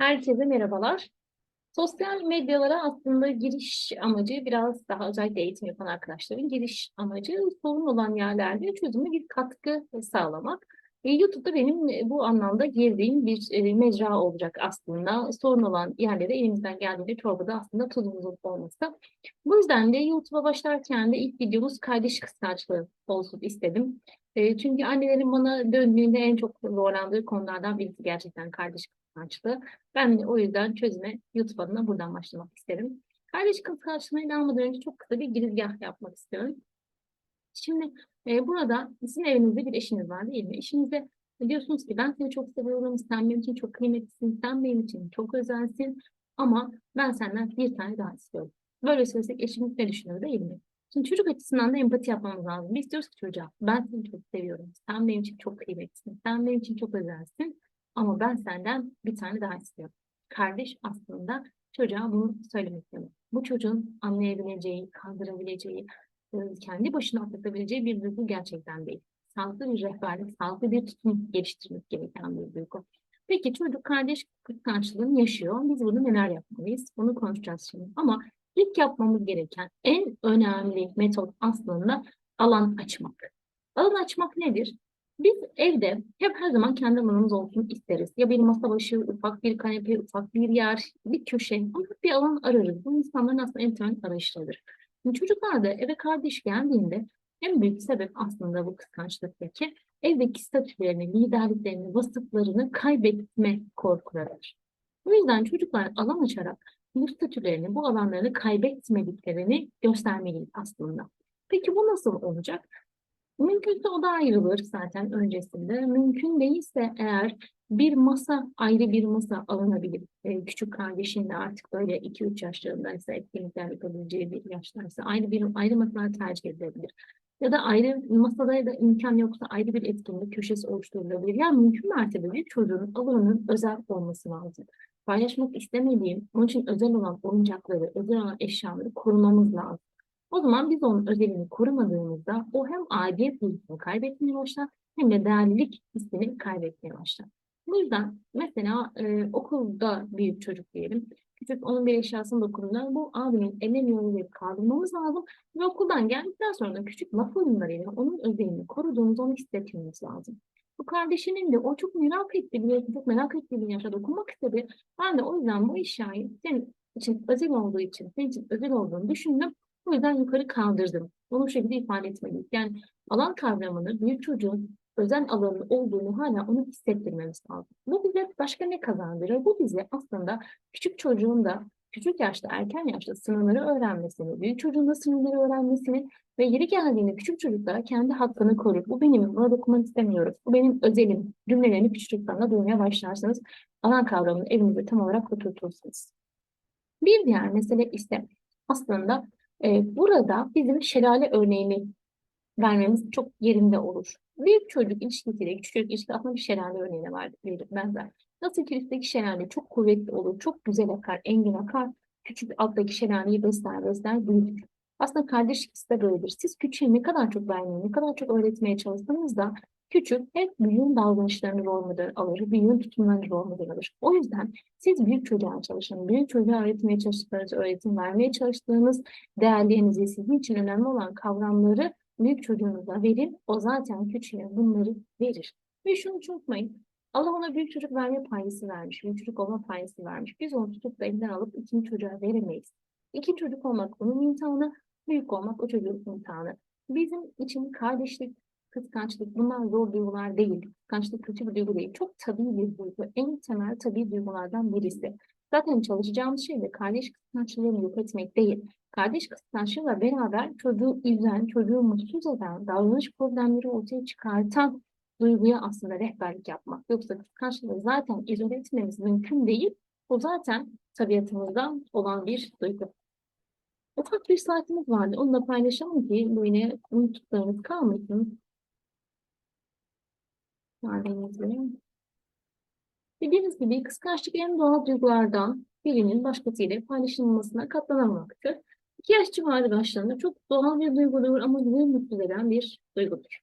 Herkese merhabalar. Sosyal medyalara aslında giriş amacı biraz daha özellikle eğitim yapan arkadaşların giriş amacı sorun olan yerlerde çözüme bir katkı sağlamak. E, YouTube'da benim e, bu anlamda girdiğim bir e, mecra olacak aslında. Sorun olan yerlere elimizden geldiğince çorbada aslında tuzumuzun olması. Bu yüzden de YouTube'a başlarken de ilk videomuz kardeş kıskançlığı olsun istedim. E, çünkü annelerin bana döndüğünde en çok zorlandığı konulardan birisi gerçekten kardeş kıskançlığı. Ben de o yüzden çözüme YouTube adına buradan başlamak isterim. Kardeş kıskançlığına almadan önce çok kısa bir girizgah yapmak istiyorum. Şimdi e, burada sizin evinizde bir eşiniz var değil mi? Eşinize diyorsunuz ki ben seni çok seviyorum, sen benim için çok kıymetlisin, sen benim için çok özelsin ama ben senden bir tane daha istiyorum. Böyle söylesek eşimiz ne düşünür değil mi? Şimdi çocuk açısından da empati yapmamız lazım. Biz diyoruz ki çocuğa ben seni çok seviyorum, sen benim için çok kıymetlisin, sen benim için çok özelsin ama ben senden bir tane daha istiyorum. Kardeş aslında çocuğa bunu söylemek istiyor. Bu çocuğun anlayabileceği, kaldırabileceği, kendi başına atlatabileceği bir duygu gerçekten değil. Sağlıklı bir rehberlik, sağlıklı bir tutum geliştirmek gereken bir duygu. Peki çocuk kardeş kıskançlığını yaşıyor. Biz bunu neler yapmalıyız? Bunu konuşacağız şimdi. Ama ilk yapmamız gereken en önemli metot aslında alan açmak. Alan açmak nedir? Biz evde hep her zaman kendi alanımız olsun isteriz. Ya bir masa başı, ufak bir kanepe, ufak bir yer, bir köşe, ama bir alan ararız. Bu insanların aslında en temel arayışlarıdır. Şimdi çocuklar da eve kardeş geldiğinde en büyük sebep aslında bu kıskançlıktaki evdeki statülerini, liderliklerini, vasıflarını kaybetme korkularıdır. O yüzden çocuklar alan açarak bu statülerini, bu alanlarını kaybetmediklerini göstermeliyiz aslında. Peki bu nasıl olacak? Mümkünse o da ayrılır zaten öncesinde. Mümkün değilse eğer bir masa, ayrı bir masa alınabilir. Ee, küçük kardeşin de artık böyle 2-3 yaşlarındaysa, etkinlikler yapabileceği bir yaştaysa ayrı bir ayrı masalar tercih edilebilir. Ya da ayrı masada da imkan yoksa ayrı bir etkinlik köşesi oluşturulabilir. Yani mümkün mertebe bir çocuğun alanının özel olması lazım. Paylaşmak istemediğim, onun için özel olan oyuncakları, özel olan eşyaları korumamız lazım. O zaman biz onun özelini korumadığımızda o hem aidiyet duygusunu kaybetmeye başlar hem de değerlilik hissini kaybetmeye başlar. Bu yüzden mesela e, okulda büyük çocuk diyelim. Küçük onun bir eşyasını dokunduğunda bu abinin elemiyor diye kaldırmamız lazım. Ve okuldan geldikten sonra da küçük laf oyunlarıyla onun özelini koruduğumuzu onu hissetmemiz lazım. Bu kardeşinin de o çok merak etti, bir çok merak ettiği bir yaşa dokunmak istedi. Ben de o yüzden bu eşyayı senin için özel olduğu için, senin için özel olduğunu düşündüm. O yüzden yukarı kaldırdım. Onu bu şekilde ifade etmeliyiz. Yani alan kavramını büyük çocuğun özel alanı olduğunu hala onu hissettirmemiz lazım. Bu bize başka ne kazandırır? Bu bize aslında küçük çocuğun da küçük yaşta, erken yaşta sınırları öğrenmesini, büyük çocuğun da sınırları öğrenmesini ve yeri geldiğinde küçük çocuklara kendi hakkını koruyup bu benim, buna dokunmak istemiyorum, bu benim özelim cümlelerini küçük çocuklarla duymaya başlarsanız alan kavramını evinizde tam olarak oturtursunuz. Bir diğer mesele ise aslında e, burada bizim şelale örneğini vermemiz çok yerinde olur. Büyük çocuk ilişkisiyle küçük çocuk ilişkisi aslında bir şelale örneğine var, benzer. Nasıl ki üstteki şelale çok kuvvetli olur, çok güzel akar, engin akar. Küçük alttaki şelaleyi besler, besler, büyütür. Aslında kardeş ikisi de böyledir. Siz küçüğe ne kadar çok vermeye, ne kadar çok öğretmeye çalışsanız da küçük hep büyüğün davranışlarını rol model alır, büyüğün tutumlarını rol model alır. O yüzden siz büyük çocuğa çalışın, büyük çocuğa öğretmeye çalıştıklarınız, öğretim vermeye çalıştığınız değerlerinizi, sizin için önemli olan kavramları büyük çocuğunuza verin. O zaten küçüğe bunları verir. Ve şunu unutmayın. Allah ona büyük çocuk verme payesi vermiş. Büyük çocuk olma payesi vermiş. Biz onu tutup da elinden alıp ikinci çocuğa veremeyiz. İki çocuk olmak onun imtihanı, büyük olmak o çocuğun imtihanı. Bizim için kardeşlik, kıskançlık bunlar zor duygular değil. Kıskançlık kötü bir duygu değil. Çok tabii bir duygu. En temel tabii duygulardan birisi. Zaten çalışacağımız şey de kardeş kıskançlığını yok etmek değil. Kardeş kıskançlığıyla beraber çocuğu üzen, çocuğu mutsuz eden, davranış problemleri ortaya çıkartan duyguya aslında rehberlik yapmak. Yoksa kıskançlığı zaten izole etmemiz mümkün değil. O zaten tabiatımızdan olan bir duygu. Ufak bir saatimiz vardı. Onu da paylaşalım ki bu yine unuttuklarınız kalmasın. Yardım Bildiğiniz gibi kıskançlık en doğal duygulardan birinin başkasıyla paylaşılmasına katlanamaktır. İki yaş civarı başlarında çok doğal bir duygudur ama güzel mutlu eden bir duygudur.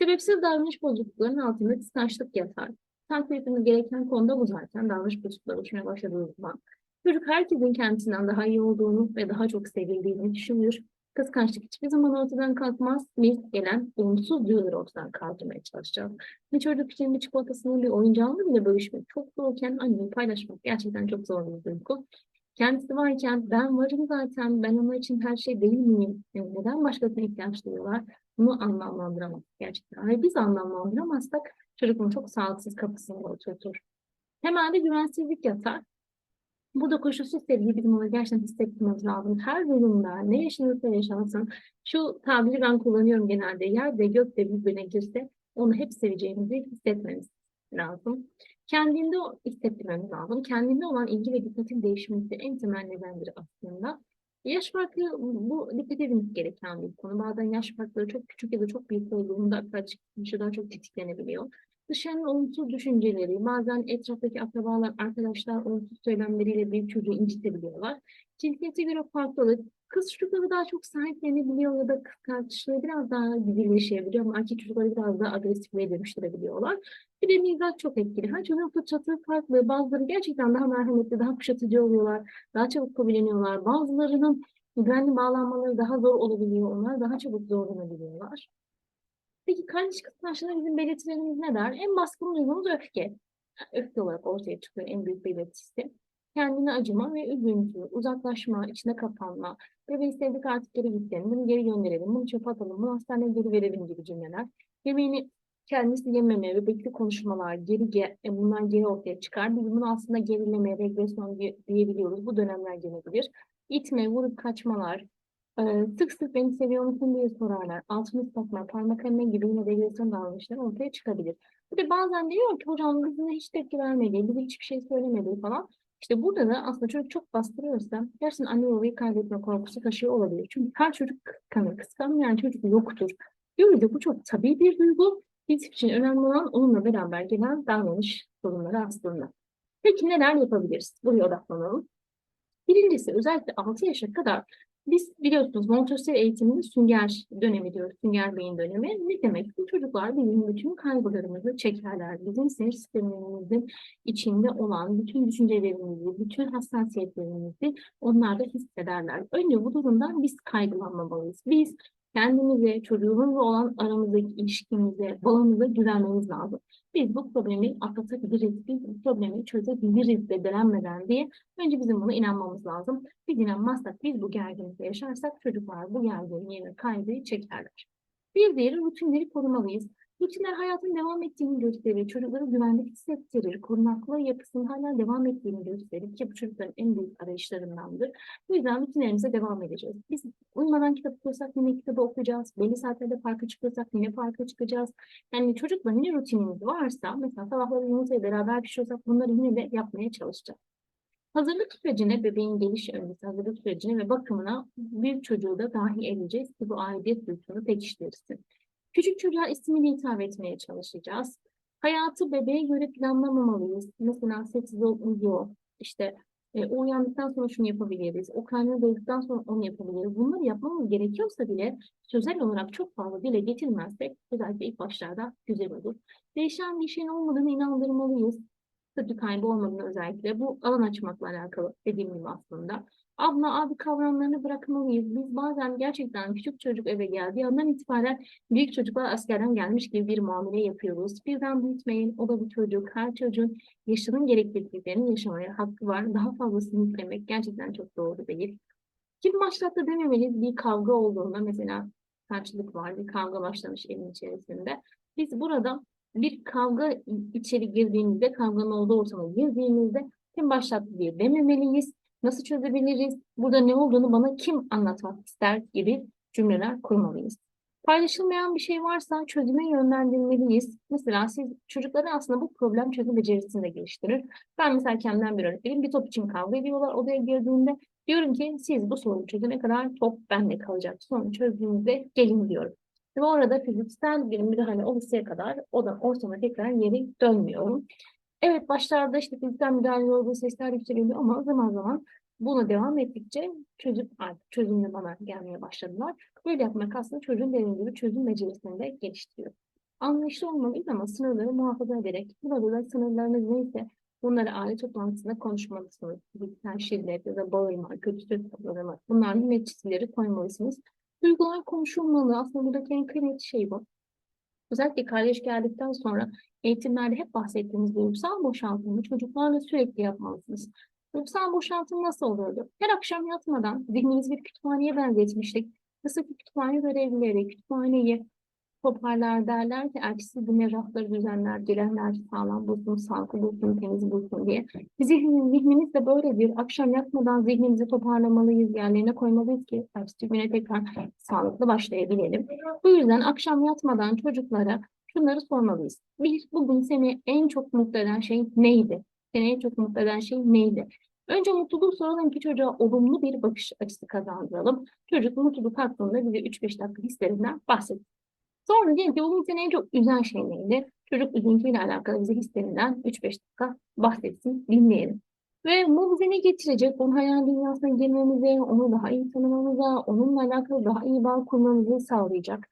Sebepsiz davranış bozukluklarının altında kıskançlık yatar. Takdir etmemiz gereken konuda bu zaten. Davranış bozuklukları oluşmaya başladığı zaman. Çocuk herkesin kendisinden daha iyi olduğunu ve daha çok sevildiğini düşünür. Kıskançlık hiçbir zaman ortadan kalkmaz. Biz gelen olumsuz duyguları ortadan kaldırmaya çalışacağız. Bir çocuk için bir çikolatasını bir oyuncağını bile bölüşmek çok zorken anneyi paylaşmak gerçekten çok zor bir duygu. Kendisi varken ben varım zaten, ben onlar için her şey değil miyim? Yani neden başkasına ihtiyaç duyuyorlar? Bunu anlamlandıramaz gerçekten. Ve biz anlamlandıramazsak çocuk çok sağlıksız kapısında oturtur. Temelde güvensizlik yatar. Burada koşulsuz sevgi bizim ona gerçekten hissetmemiz lazım. Her durumda ne yaşanırsa yaşansın. Şu tabiri ben kullanıyorum genelde. Yerde gökte birbirine girse onu hep seveceğimizi hissetmemiz lazım. Kendinde hissettirmemiz lazım. Kendinde olan ilgi ve dikkatin değişmesi en temel nedendir aslında. Yaş farkı bu dikkat edilmesi gereken bir konu. Bazen yaş farkları çok küçük ya da çok büyük olduğunda pratik daha çok tetiklenebiliyor. Dışarının olumsuz düşünceleri, bazen etraftaki akrabalar, arkadaşlar olumsuz söylemleriyle bir çocuğu incitebiliyorlar. Cinsiyete göre farklılık, kız çocukları daha çok sahiplenebiliyor ya da kıskançlığı biraz daha güzelleşebiliyor ama erkek çocukları biraz daha agresifliğe dönüştürebiliyorlar. Bir de mizah çok etkili. Her çocuğun fıtratı farklı. Bazıları gerçekten daha merhametli, daha kuşatıcı oluyorlar. Daha çabuk kabulleniyorlar. Bazılarının güvenli bağlanmaları daha zor olabiliyor. Onlar daha çabuk zorlanabiliyorlar. Peki kardeş kıskançlığında bizim belirtilerimiz ne der? En baskın duygumuz öfke. Öfke olarak ortaya çıkıyor en büyük belirtisi. Kendine acıma ve üzüntü, uzaklaşma, içine kapanma, bebeği sevdik artık geri gidelim, bunu geri gönderelim, bunu çöpe atalım, bunu hastaneye geri verelim gibi cümleler. Bebeğini kendisi yememe, bebekli konuşmalar, geri ge e, bunlar geri ortaya çıkar. Biz bunu aslında gerileme, regresyon diye- diyebiliyoruz. Bu dönemler gelebilir. İtme, vurup kaçmalar, ee, sık sık beni seviyor musun diye sorarlar. Altını ıslatma, parmak emme gibi yine regresyon davranışları ortaya çıkabilir. Bir de bazen diyor ki hocam bizimle hiç tepki vermedi, bize hiçbir şey söylemedi falan. İşte burada da aslında çocuk çok bastırıyorsa gerçekten anne babayı kaybetme korkusu taşıyor olabilir. Çünkü her çocuk kıskanır. Kıskanmayan çocuk yoktur. Diyoruz ya bu çok tabii bir duygu. Biz için önemli olan onunla beraber gelen davranış sorunları aslında. Peki neler yapabiliriz? Buraya odaklanalım. Birincisi özellikle 6 yaşa kadar biz biliyorsunuz Montessori eğitiminde sünger dönemi diyoruz, sünger beyin dönemi. Ne demek? Bu çocuklar bizim bütün kaygılarımızı çekerler. Bizim sinir sistemimizin içinde olan bütün düşüncelerimizi, bütün hassasiyetlerimizi onlar da hissederler. Önce bu durumdan biz kaygılanmamalıyız. Biz kendimize, çocuğumuzla olan aramızdaki ilişkimize, bağımıza güvenmemiz lazım. Biz bu problemi atlatabiliriz, biz bu problemi çözebiliriz bedelenmeden diye önce bizim buna inanmamız lazım. Biz inanmazsak, biz bu gerginlikle yaşarsak çocuklar bu gerginliği ve kaygıyı çekerler. Bir diğeri rutinleri korumalıyız. Rutinler hayatın devam ettiğini gösterir, çocukları güvende hissettirir, korunaklı yapısının hala devam ettiğini gösterir ki bu çocukların en büyük arayışlarındandır. Bu yüzden rutinlerimize devam edeceğiz. Biz uyumadan kitap okuyorsak yine kitabı okuyacağız, belli saatlerde parka çıkıyorsak yine parka çıkacağız. Yani çocukla ne rutinimiz varsa, mesela sabahları yumurtayı beraber pişiriyorsak bunları yine de yapmaya çalışacağız. Hazırlık sürecine, bebeğin geliş öncesi hazırlık sürecine ve bakımına bir çocuğu da dahil edeceğiz ki bu aidiyet duygusunu pekiştirsin. Küçük çocuğa ismiyle hitap etmeye çalışacağız. Hayatı bebeğe göre planlamamalıyız. Mesela sessiz ol, uyuyor. İşte e, o uyandıktan sonra şunu yapabiliriz. O karnını doyduktan sonra onu yapabiliriz. Bunları yapmamız gerekiyorsa bile sözel olarak çok fazla dile getirmezsek özellikle ilk başlarda güzel olur. Değişen bir şeyin olmadığını inandırmalıyız statü kaybı olmadığını özellikle bu alan açmakla alakalı dediğim gibi aslında. Abla abi kavramlarını bırakmalıyız. Biz bazen gerçekten küçük çocuk eve geldiği andan itibaren büyük çocuklar askerden gelmiş gibi bir muamele yapıyoruz. Birden büyütmeyin. O da bir çocuk. Her çocuğun yaşının gerektirdiklerini yaşamaya hakkı var. Daha fazlasını yüklemek gerçekten çok doğru değil. Kim başlattı dememeliyiz. Bir kavga olduğunda mesela karşılık var. Bir kavga başlamış evin içerisinde. Biz burada bir kavga içeri girdiğimizde, kavganın olduğu ortama girdiğimizde kim başlattı diye dememeliyiz. Nasıl çözebiliriz? Burada ne olduğunu bana kim anlatmak ister gibi cümleler kurmalıyız. Paylaşılmayan bir şey varsa çözüme yönlendirmeliyiz. Mesela siz çocukları aslında bu problem çözüm becerisini de geliştirir. Ben mesela kendimden bir örnek. Bir top için kavga ediyorlar odaya girdiğinde. Diyorum ki siz bu sorunu çözene kadar top bende kalacak. Sonra çözdüğünüzde gelin diyorum. Ve orada fiziksel bir müdahale oluşaya kadar o da ortama tekrar geri dönmüyorum. Evet başlarda işte fiziksel müdahale olduğu sesler yükseliyor ama zaman zaman buna devam ettikçe çözüm artık çözümle bana gelmeye başladılar. Böyle yapmak aslında çocuğun dediğim gibi çözüm becerisini de geliştiriyor. Anlayışlı olmalıyız ama sınırları muhafaza ederek, burada da sınırlarınız neyse bunları aile toplantısında konuşmalısınız. Fiziksel şiddet ya da bağırma, kötü söz kullanma, bunların net koymalısınız. Duygular konuşulmalı. Aslında buradaki en kıymetli şey bu. Özellikle kardeş geldikten sonra eğitimlerde hep bahsettiğimiz duygusal boşaltımı çocuklarla sürekli yapmalısınız. Duygusal boşaltım nasıl olurdu? Her akşam yatmadan zihnimizi bir kütüphaneye benzetmiştik. Nasıl ki kütüphane görevlileri kütüphaneyi toparlar derler ki ertesi güne rafları düzenler, gelenler sağlam bulsun, sağlıklı bulsun, temiz bulsun diye. Zihnimiz, zihnimiz de böyledir. Akşam yatmadan zihnimizi toparlamalıyız, yerlerine koymalıyız ki ertesi güne tekrar sağlıklı başlayabilelim. Bu yüzden akşam yatmadan çocuklara şunları sormalıyız. Bir, bugün seni en çok mutlu eden şey neydi? Seni en çok mutlu eden şey neydi? Önce mutluluğu soralım ki çocuğa olumlu bir bakış açısı kazandıralım. Çocuk mutluluk hakkında bize 3-5 dakika hislerinden bahsetsin. Sonra diyelim ki bugün seni en çok üzen şey neydi? Çocuk üzüntüyle alakalı bize hislerinden 3-5 dakika bahsetsin, dinleyelim. Ve bu bize ne getirecek? Onun hayal dünyasına girmemize, onu daha iyi tanımamıza, onunla alakalı daha iyi bağ kurmamızı sağlayacak.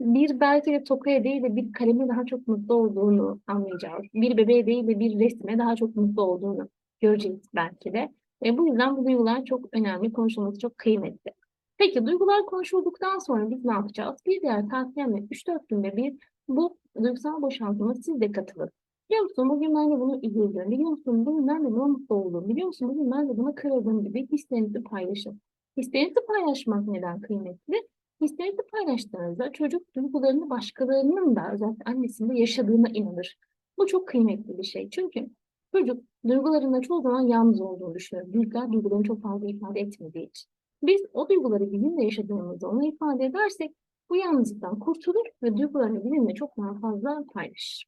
Bir belki de tokaya değil de bir kaleme daha çok mutlu olduğunu anlayacağız. Bir bebeğe değil de bir resme daha çok mutlu olduğunu göreceğiz belki de. E, bu yüzden bu duygular çok önemli, konuşulması çok kıymetli. Peki duygular konuşulduktan sonra biz ne yapacağız? Bir diğer tavsiyemle 3-4 günde bir bu duygusal boşaltıma siz de katılın. Biliyor musun bugün ben de bunu üzüldüm. Biliyor musun bugün ben de buna mutlu oldum. Biliyor musun bugün ben de buna kırıldım gibi hislerinizi paylaşın. Hislerinizi paylaşmak neden kıymetli? Hislerinizi paylaştığınızda çocuk duygularını başkalarının da özellikle annesinde yaşadığına inanır. Bu çok kıymetli bir şey. Çünkü çocuk duygularında çoğu zaman yalnız olduğunu düşünür. Büyükler duygularını çok fazla ifade etmediği için. Biz o duyguları bizimle yaşadığımızda ona ifade edersek bu yalnızlıktan kurtulur ve duygularını bizimle çok daha fazla paylaşır.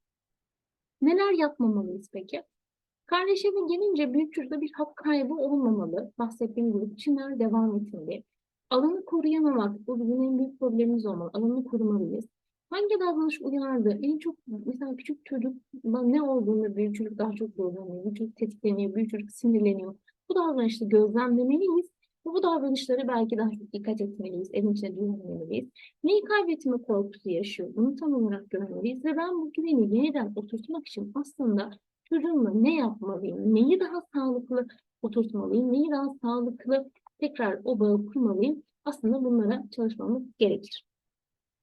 Neler yapmamalıyız peki? Kardeşlerin gelince büyük çocukta bir hak kaybı olmamalı. Bahsettiğim gibi biçimler devam etmeli. Alanı koruyamamak, bu bizim en büyük problemimiz olmalı. Alanı korumalıyız. Hangi davranış uyardı? En çok mesela küçük çocukla ne olduğunu büyük çocuk daha çok zorlanıyor. Büyük çocuk tetikleniyor, büyük çocuk sinirleniyor. Bu davranışı gözlemlemeliyiz bu davranışları belki daha çok dikkat etmeliyiz, evin içine düşünmeliyiz. Neyi kaybetme korkusu yaşıyor, bunu tam olarak görmeliyiz ve ben bu güveni yeniden oturtmak için aslında çocuğumla ne yapmalıyım, neyi daha sağlıklı oturtmalıyım, neyi daha sağlıklı tekrar o bağı kurmalıyım. Aslında bunlara çalışmamız gerekir.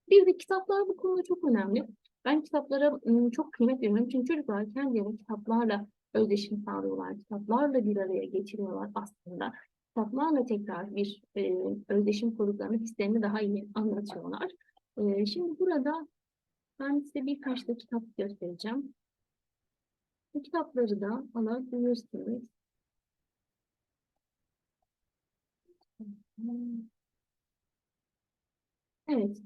Bir de kitaplar bu konuda çok önemli. Ben kitaplara ıı, çok kıymet veriyorum. Çünkü çocuklar kendileri kitaplarla özdeşim sağlıyorlar. Kitaplarla bir araya getiriyorlar aslında kitaplarla tekrar bir e, özdeşim kurduklarını hislerini daha iyi anlatıyorlar. E, şimdi burada ben size birkaç da kitap göstereceğim. Bu kitapları da alabilirsiniz. Evet,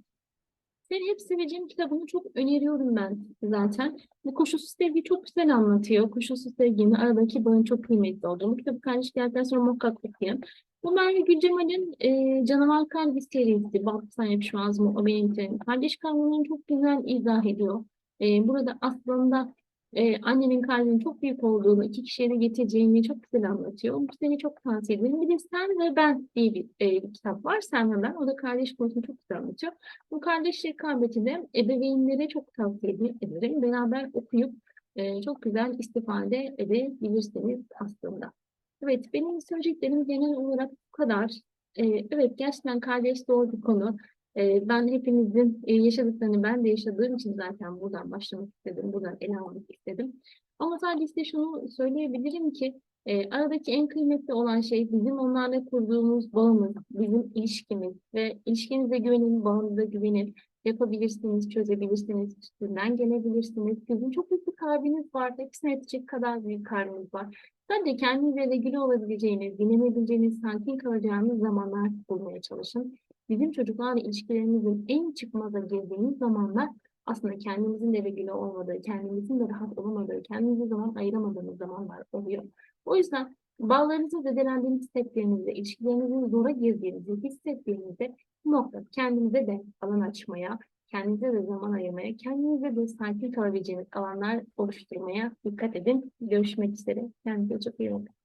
seni hep seveceğim kitabını çok öneriyorum ben zaten. Bu koşulsuz sevgi çok güzel anlatıyor. Koşulsuz sevginin aradaki bağın çok kıymetli olduğunu. Bu kitabı kardeş geldikten sonra muhakkak okuyun. Bu Merve Gülcemal'in e, Canavar Kalbi serisi. Bak sen yapışmaz mı? O benim için. Kardeş kavramını çok güzel izah ediyor. E, burada aslında e, annenin kalbinin çok büyük olduğunu, iki kişiye de getireceğini çok güzel anlatıyor. Bu seni çok tavsiye ederim. Bir de Sen ve Ben diye bir, e, bir kitap var. Sen ve Ben. O da kardeş konusunu çok güzel anlatıyor. Bu kardeş rekabeti de ebeveynlere çok tavsiye ederim. Beraber okuyup e, çok güzel istifade edebilirsiniz aslında. Evet, benim söyleyeceklerim genel olarak bu kadar. E, evet, gerçekten kardeş doğru bir konu. Ee, ben hepinizin e, yaşadıklarını ben de yaşadığım için zaten buradan başlamak istedim, buradan ele almak istedim. Ama sadece size şunu söyleyebilirim ki e, aradaki en kıymetli olan şey bizim onlarla kurduğumuz bağımız, bizim ilişkimiz ve ilişkinize güvenin, bağınıza güvenin, yapabilirsiniz, çözebilirsiniz, üstünden gelebilirsiniz. Sizin çok büyük bir kalbiniz var, hepsine yetecek kadar büyük kalbiniz var. Sadece kendinize regüle olabileceğiniz, dinlenebileceğiniz, sakin kalacağınız zamanlar bulmaya çalışın bizim çocuklarla ilişkilerimizin en çıkmaza girdiğimiz zamanlar aslında kendimizin de regüle olmadığı, kendimizin de rahat olamadığı, kendimize zaman ayıramadığımız zamanlar oluyor. O yüzden bağlarınızı zedelendiğini hissettiğinizde, ilişkilerinizin zora girdiğinizi hissettiğinizde muhakkak kendinize de alan açmaya, kendinize de zaman ayırmaya, kendinize de sakin kalabileceğiniz alanlar oluşturmaya dikkat edin. Görüşmek üzere. Kendinize çok iyi bakın.